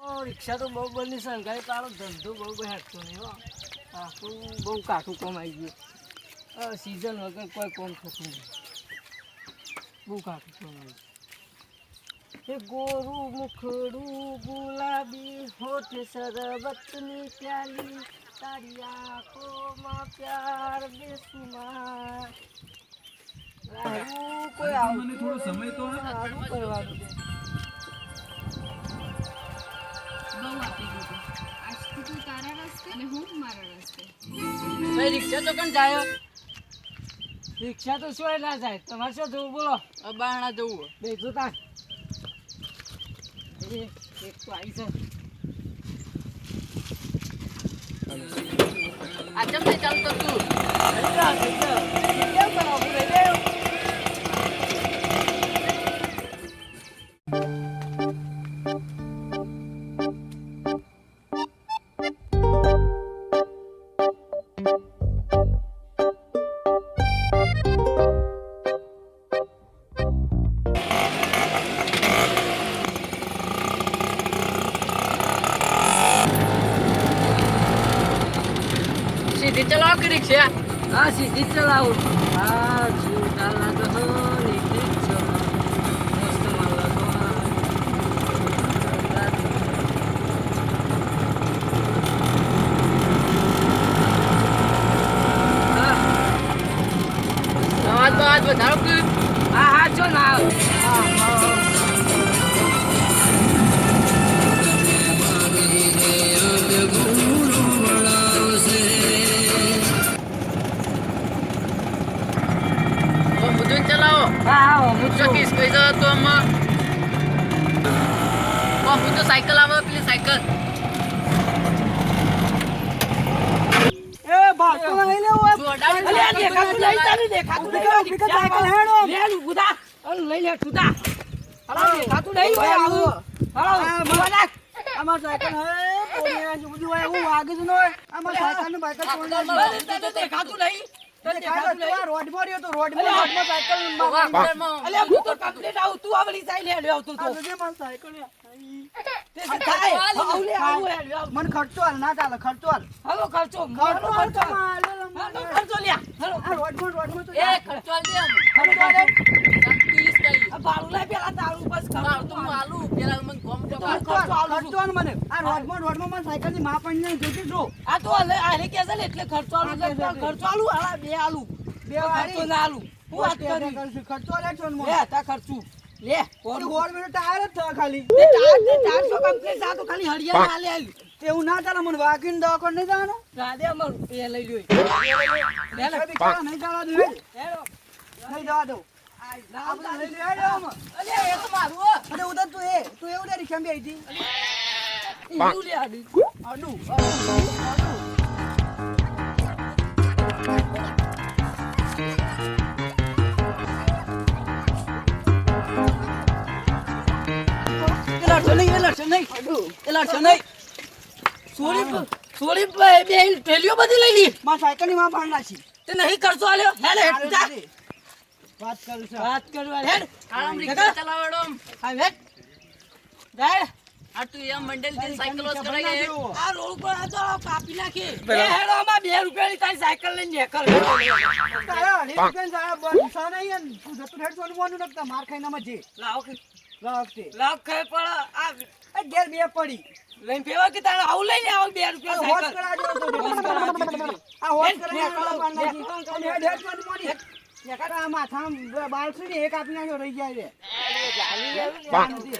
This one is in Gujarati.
રિક્ષા તો બહુ બની છે ગાડી તારો ધંધો બહુ બહુ હેઠતો નહીં હો. આખું બહુ કાઠું કોમ આવી ગયું. સિઝન વગર કોઈ કોમ થતું નહીં. બહુ કાઠું કોમ આવી ગયું. એ ગોરું મુખડું ગુલાબી હોઠ સરબતની પ્યાલી તારી આંખોમાં પ્યાર બેસુમાર કોઈ આવું મને થોડો સમય તો. કરવાનું અને હું મારા રસ્તે. ભાઈ રિક્ષા તો કણ જાય? રિક્ષા તો શું ના જાય? તમારે શું જવું? બોલો. બારણા જવું બે તા એ એક તો આવી છે આ ચમ ચાલતો તું? સીધી ચલાવો કે રિક્ષા હા સીધી ચલાવો. હા જૂતા લાગો વધારો કે હા હા જો ના કિસ કઈ જતો તો આમાં. હું તો સાયકલ આવે પેલી સાયકલ. લઈ લે આ ઊભા. સાયકલ હે જેવું બધું હોય એવું વાગે જ ન હોય. આમાં સાયકલ ને બાયકલ અરે તને દેખાતું નહીં. મને ખર્ચો હાલ ના ચાલે ખર્ચો હાલ. હાલો ખર્ચો. ખર્ચો તો ખર્ચો હાલો રોડમાં તો આલ આ બાળું પેલા તારું બસ તાર તો હું પેલા મને ગોમ તો તો ખર્ચો ખર્ચો મને. આ રોડમાં રોડમાં મારી સાયકલની માં પડી નહીં જોતી. જો. આ તો હલે આલે કે છે ને એટલે ખર્ચો આલું ખર્ચો આલું બે આલું. બે વાળી. ના આલું. હું વાત કરી. ખર્ચો ને લે તા ખર્ચું. લે કોણ ટાયર જ થયો ખાલી. તે ચાર તે ચારસો કમ્પ્લીટ આ તો ખાલી હળિયા ના લે આલી. તેવું ના ચાલે મને વાગીને દવાખાને નહીં જવાનું? રાધે અમારું. એ લઈ લ્યો. નહીં જવા દઉં નહીં જવા દઉં. સોરી બેન થેલીઓ બધી લઈ મારા સાયકલની માં ભાંગ નાખી. તે નહીં કરશો આલ્યો હેડ. વાત કરું છું. વાત કરવા હેડ આરામ રિક્ષા ચલાવડો હા હેડ જા. આ તું એમ મંડેલથી સાયકલ ઓસ કરે. આ રોડ પર આ તો કાપી નાખી બે હેડો આમાં બે રૂપિયાની તારી સાયકલ લઈને નેકળ તારા અઢી રૂપિયાની તારા બ- ગુસ્સા નહીં અને તું જતું હેડ સોનું મોનું નકતા માર ખાઈને માં જે. લાવ કે- લાવ તે. લાવ ખાય પણ આ આ ઘેર બે પડી. લઈને ફેવા કે તારે આવું લઈને આવ બે આ રૂપિયા સાયકલ તો હોશ કરાવજો તો. આ હોશ હેડ, માથામાં બાલ છે ને, એક આપી નાખ્યો રહી જાય. નેકળ